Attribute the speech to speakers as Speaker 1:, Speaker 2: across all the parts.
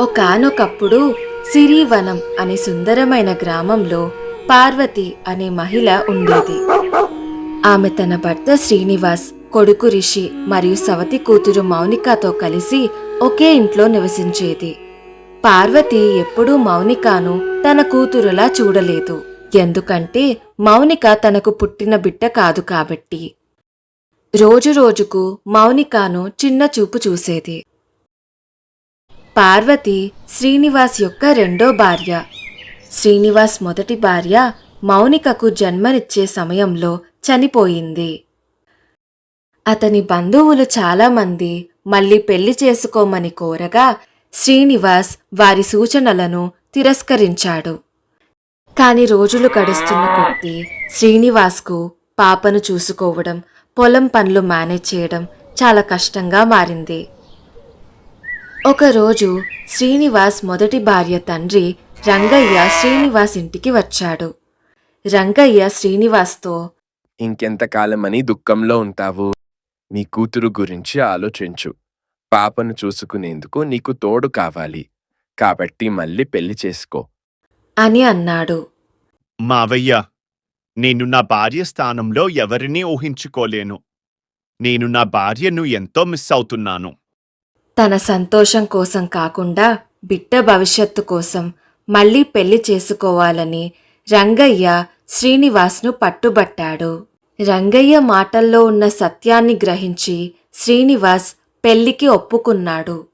Speaker 1: ఒకానొకప్పుడు సిరివనం అనే సుందరమైన గ్రామంలో పార్వతి అనే మహిళ ఉండేది. ఆమె తన భర్త శ్రీనివాస్ కొడుకు రిషి మరియు సవతి కూతురు మౌనికతో కలిసి ఒకే ఇంట్లో నివసించేది. పార్వతి ఎప్పుడూ మౌనికాను తన కూతురులా చూడలేదు. ఎందుకంటే మౌనిక తనకు పుట్టిన బిడ్డ కాదు కాబట్టి. రోజురోజుకు మౌనికాను చిన్న చూపు చూసేది. పార్వతి శ్రీనివాస్ యొక్క రెండో భార్య. శ్రీనివాస్ మొదటి భార్య మౌనికకు జన్మనిచ్చే సమయంలో చనిపోయింది. అతని బంధువులు చాలామంది మళ్ళీ పెళ్ళి చేసుకోమని కోరగా శ్రీనివాస్ వారి సూచనలను తిరస్కరించాడు. కాని రోజులు గడుస్తున్న కొద్దీ శ్రీనివాస్కు పాపను చూసుకోవడం పొలం పనులు మేనేజ్ చేయడం చాలా కష్టంగా మారింది. ఒకరోజు శ్రీనివాస్ మొదటి భార్య తండ్రి రంగయ్య శ్రీనివాస్ ఇంటికి వచ్చాడు. రంగయ్య శ్రీనివాస్తో
Speaker 2: ఇంకెంతకాలమని దుఃఖంలో ఉంటావు? నీ కూతురు గురించి ఆలోచించు. పాపను చూసుకునేందుకు నీకు తోడు కావాలి. కాబట్టి మళ్ళీ పెళ్ళి చేసుకో.
Speaker 1: అని అన్నాడు.
Speaker 3: మావయ్య నేను నా భార్య స్థానంలో ఎవరినీ ఊహించుకోలేను. నేను నా భార్యను ఎంతో మిస్ అవుతున్నాను.
Speaker 1: తన సంతోషం కోసం కాకుండా బిడ్డ భవిష్యత్తు కోసం మళ్ళీ పెళ్ళి చేసుకోవాలని రంగయ్య శ్రీనివాస్ను పట్టుబట్టాడు. రంగయ్య మాటల్లో ఉన్న సత్యాన్ని గ్రహించి శ్రీనివాస్ పెళ్ళికి ఒప్పుకున్నాడు.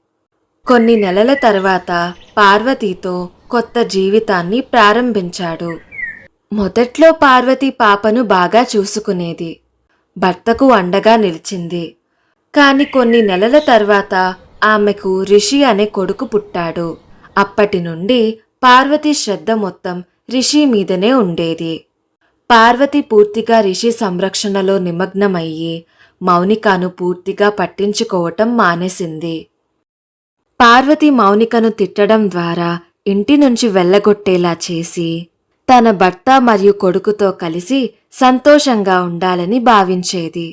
Speaker 1: కొన్ని నెలల తర్వాత పార్వతీతో కొత్త జీవితాన్ని ప్రారంభించాడు. మొదట్లో పార్వతి పాపను బాగా చూసుకునేది. భర్తకు అండగా నిలిచింది. కాని కొన్ని నెలల తర్వాత ఆమెకు రిషి అనే కొడుకు పుట్టాడు. అప్పటి నుండి పార్వతి శ్రద్ధ మొత్తం రిషి మీదనే ఉండేది. పార్వతి పూర్తిగా రిషి సంరక్షణలో నిమగ్నమయ్యి మౌనికను పూర్తిగా పట్టించుకోవటం మానేసింది. పార్వతి మౌనికను తిట్టడం ద్వారా ఇంటి నుంచి వెళ్ళగొట్టేలా చేసి తన భర్త మరియు కొడుకుతో కలిసి సంతోషంగా ఉండాలని భావించేది.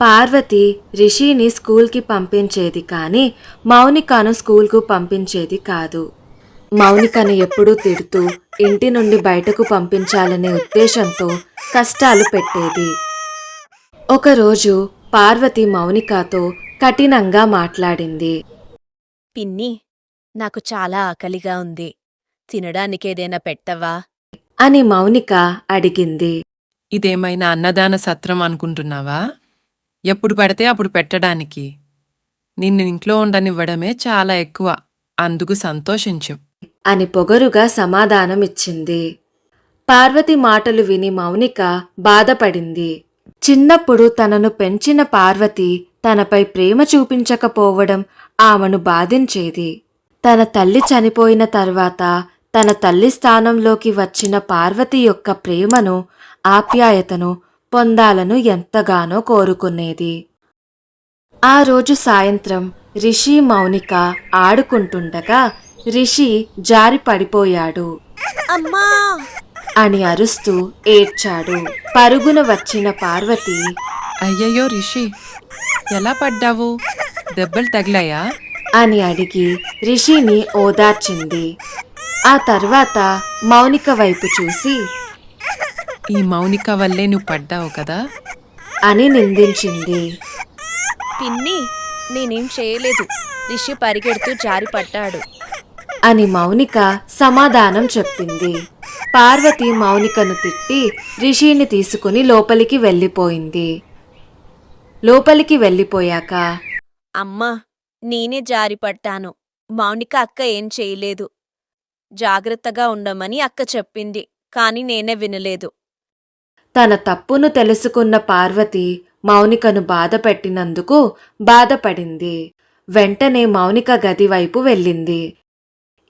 Speaker 1: పార్వతి రిషిని స్కూల్కి పంపించేది కానీ మౌనికను స్కూల్కు పంపించేది కాదు. మౌనికను ఎప్పుడూ తిడుతూ ఇంటి నుండి బయటకు పంపించాలనే ఉద్దేశంతో కష్టాలు పెట్టేది. ఒకరోజు పార్వతి మౌనికతో కఠినంగా మాట్లాడింది.
Speaker 4: పిన్ని నాకు చాలా ఆకలిగా ఉంది. తినడానికేదైనా పెట్టవా?
Speaker 1: అని మౌనిక అడిగింది.
Speaker 5: ఇదేమైనా అన్నదాన సత్రం అనుకుంటున్నావా? ఎప్పుడు పడితే అప్పుడు పెట్టడానికి. నిన్ను ఇంట్లో ఉండనివ్వడమే చాలా ఎక్కువ. అందుకు సంతోషించు.
Speaker 1: అని పొగరుగా సమాధానమిచ్చింది పార్వతి మాటలు విని మౌనిక బాధపడింది. చిన్నప్పుడు తనను పెంచిన పార్వతి తనపై ప్రేమ చూపించకపోవడం ఆమెను బాధించేది. తన తల్లి చనిపోయిన తర్వాత తన తల్లి స్థానంలోకి వచ్చిన పార్వతి యొక్క ప్రేమను ఆప్యాయతను పొందాలను ఎంతగానో కోరుకునేది. ఆ రోజు సాయంత్రం రిషి మౌనిక ఆడుకుంటుండగా రిషి జారి పడిపోయాడు.
Speaker 4: అమ్మా!
Speaker 1: అని అరుస్తూ ఏడ్చాడు. పరుగున వచ్చిన పార్వతి
Speaker 5: అయ్యయ్యో రిషి ఎలా పడ్డావు? దెబ్బలు తగిలాయా?
Speaker 1: అని అడిగి రిషిని ఓదార్చింది. ఆ తర్వాత మౌనిక వైపు చూసి
Speaker 5: ఈ మౌనిక వల్లే నువ్వు పడ్డావు కదా?
Speaker 1: అని నిందించింది.
Speaker 4: పిన్ని నేనేం చేయలేదు. రిషి పరిగెడుతూ జారి పడ్డాడు.
Speaker 1: అని మౌనిక సమాధానం చెప్పింది. పార్వతి మౌనికను తిట్టి రిషిని తీసుకుని లోపలికి వెళ్ళిపోయింది. లోపలికి వెళ్ళిపోయాక
Speaker 4: అమ్మా నేనే జారి పడ్డాను. మౌనిక అక్క ఏం చేయలేదు. జాగ్రత్తగా ఉండమని అక్క చెప్పింది కాని నేనే వినలేదు.
Speaker 1: తన తప్పును తెలుసుకున్న పార్వతి మౌనికను బాధపెట్టినందుకు బాధపడింది. వెంటనే మౌనిక గది వైపు వెళ్ళింది.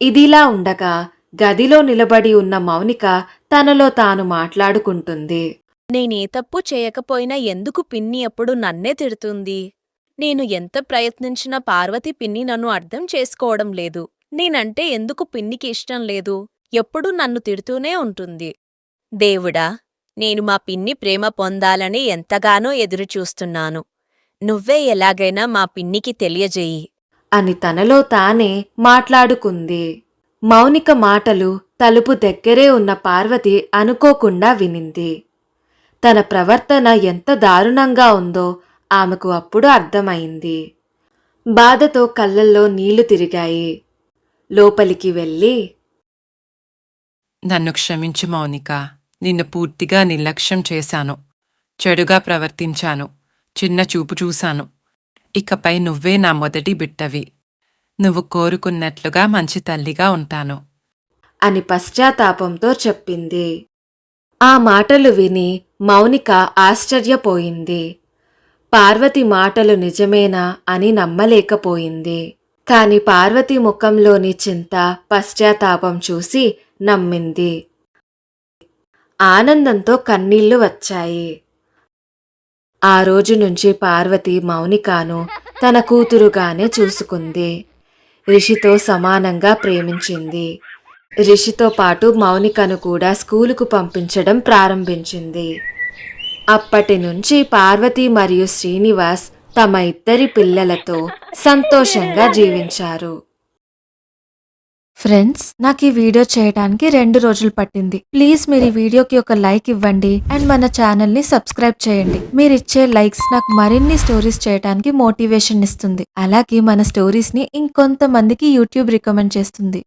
Speaker 1: ఇదిలా ఉండగా గదిలో నిలబడి ఉన్న మౌనిక తనలో తాను మాట్లాడుకుంటుంది.
Speaker 4: నేనే తప్పు చేయకపోయినా ఎందుకు పిన్ని ఎప్పుడు నన్నే తిడుతుంది? నేను ఎంత ప్రయత్నించినా పార్వతి పిన్ని నన్ను అర్థం చేసుకోవడం లేదు. నేనంటే ఎందుకు పిన్నికి ఇష్టం లేదు? ఎప్పుడూ నన్ను తిడుతూనే ఉంటుంది. దేవుడా నేను మా పిన్ని ప్రేమ పొందాలని ఎంతగానో ఎదురుచూస్తున్నాను. నువ్వే ఎలాగైనా మా పిన్నికి తెలియజేయి.
Speaker 1: అని తనలో తానే మాట్లాడుకుంది. మౌనిక మాటలు తలుపు దగ్గరే ఉన్న పార్వతి అనుకోకుండా వినింది. తన ప్రవర్తన ఎంత దారుణంగా ఉందో ఆమెకు అప్పుడు అర్థమైంది. బాధతో కళ్ళల్లో నీళ్ళు తిరిగాయి. లోపలికి వెళ్ళి
Speaker 5: నన్ను క్షమించు మౌనిక. నిన్ను పూర్తిగా నిర్లక్ష్యం చేశాను. చెడుగా ప్రవర్తించాను. చిన్న చూపు చూశాను. ఇకపై నువ్వే నా మొదటి బిడ్డవి. నువ్వు కోరుకున్నట్లుగా మంచి తల్లిగా ఉంటాను.
Speaker 1: అని పశ్చాత్తాపంతో చెప్పింది. ఆ మాటలు విని మౌనిక ఆశ్చర్యపోయింది. పార్వతి మాటలు నిజమేనా అని నమ్మలేకపోయింది. కాని పార్వతి ముఖంలోని చింత పశ్చాత్తాపం చూసి నమ్మింది. ఆనందంతో కన్నీళ్ళు వచ్చాయి. ఆ రోజు నుంచి పార్వతి మౌనికాను తన కూతురుగానే చూసుకుంది. రిషితో సమానంగా ప్రేమించింది. రిషితో పాటు మౌనికను కూడా స్కూలుకు పంపించడం ప్రారంభించింది. అప్పటి నుంచి పార్వతి మరియు శ్రీనివాస్ తమ ఇద్దరి పిల్లలతో సంతోషంగా జీవించారు. ఫ్రెండ్స్ నాకు ఈ వీడియో చేయడానికి రెండు రోజులు పట్టింది. ప్లీజ్ మీరు ఈ వీడియోకి ఒక లైక్ ఇవ్వండి అండ్ మన ఛానల్ని సబ్స్క్రైబ్ చేయండి. మీరు ఇచ్చే లైక్స్ నాకు మరిన్ని స్టోరీస్ చేయడానికి మోటివేషన్ ఇస్తుంది. అలాగే మన స్టోరీస్ని ఇంకొంతమందికి యూట్యూబ్ రికమెండ్ చేస్తుంది.